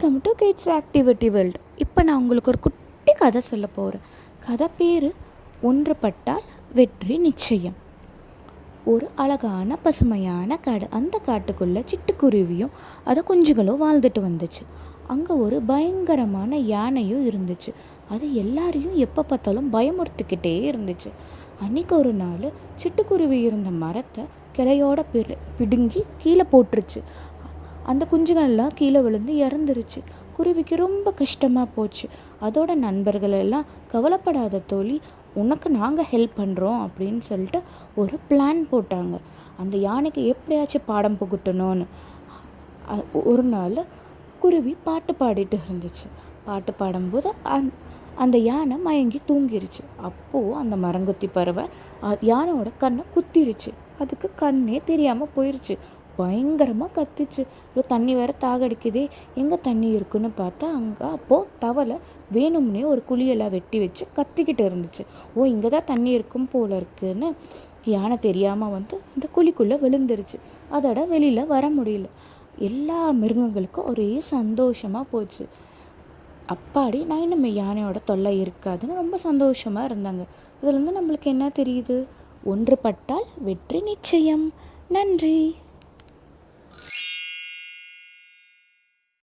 Welcome to kids activity world இப்போ நான் உங்களுக்கு ஒரு குட்டி கதை சொல்ல போகிறேன் கதை பேர் ஒன்றுபட்டால் வெற்றி நிச்சயம். ஒரு அழகான பசுமையான காடு. அந்த காட்டுக்குள்ளே சிட்டுக்குருவியும் அதை குஞ்சுகளும் வாழ்ந்துட்டு வந்துச்சு. அங்கே ஒரு பயங்கரமான யானையும் இருந்துச்சு. அது எல்லாரையும் எப்போ பார்த்தாலும் பயமுறுத்திக்கிட்டே இருந்துச்சு. அன்றைக்கி ஒரு நாள் சிட்டுக்குருவி இருந்த மரத்தை கிளையோட பிடுங்கி கீழே போட்டுருச்சு. அந்த குஞ்சுகள்லாம் கீழே விழுந்து இறந்துருச்சு. குருவிக்கு ரொம்ப கஷ்டமாக போச்சு. அதோட நண்பர்கள் எல்லாம் கவலைப்படாத தோழி உனக்கு நாங்கள் ஹெல்ப் பண்ணுறோம் அப்படின்னு சொல்லிட்டு ஒரு பிளான் போட்டாங்க. அந்த யானைக்கு எப்படியாச்சும் பாடம் புகுட்டணும்னு. ஒரு நாள் குருவி பாட்டு பாடிட்டு இருந்துச்சு. பாட்டு பாடும்போது அந் அந்த யானை மயங்கி தூங்கிருச்சு. அப்போது அந்த மரங்கொத்தி பறவை யானையோட கண்ணை குத்திருச்சு. அதுக்கு கண்ணே தெரியாமல் போயிருச்சு. பயங்கரமாக கத்துச்சு. ஐயோ தண்ணி வேற தாகடிக்குதே எங்கே தண்ணி இருக்குன்னு பார்த்தா அங்கே அப்போது தவளை வேணும்னே ஒரு குழியெல்லாம் வெட்டி வச்சு கத்திக்கிட்டு இருந்துச்சு. ஓ இங்கே தான் தண்ணி இருக்கும் போல இருக்குன்னு யானை தெரியாமல் வந்து இந்த குழிக்குள்ளே விழுந்துருச்சு. அதோட வெளியில் வர முடியல. எல்லா மிருகங்களுக்கும் ஒரே சந்தோஷமாக போச்சு. அப்பாடி நான் இன்னும் யானையோட தொல்லை இருக்காதுன்னு ரொம்ப சந்தோஷமாக இருந்தாங்க. இதுலேருந்து நம்மளுக்கு என்ன தெரியுது? ஒன்றுபட்டால் வெற்றி நிச்சயம். நன்றி.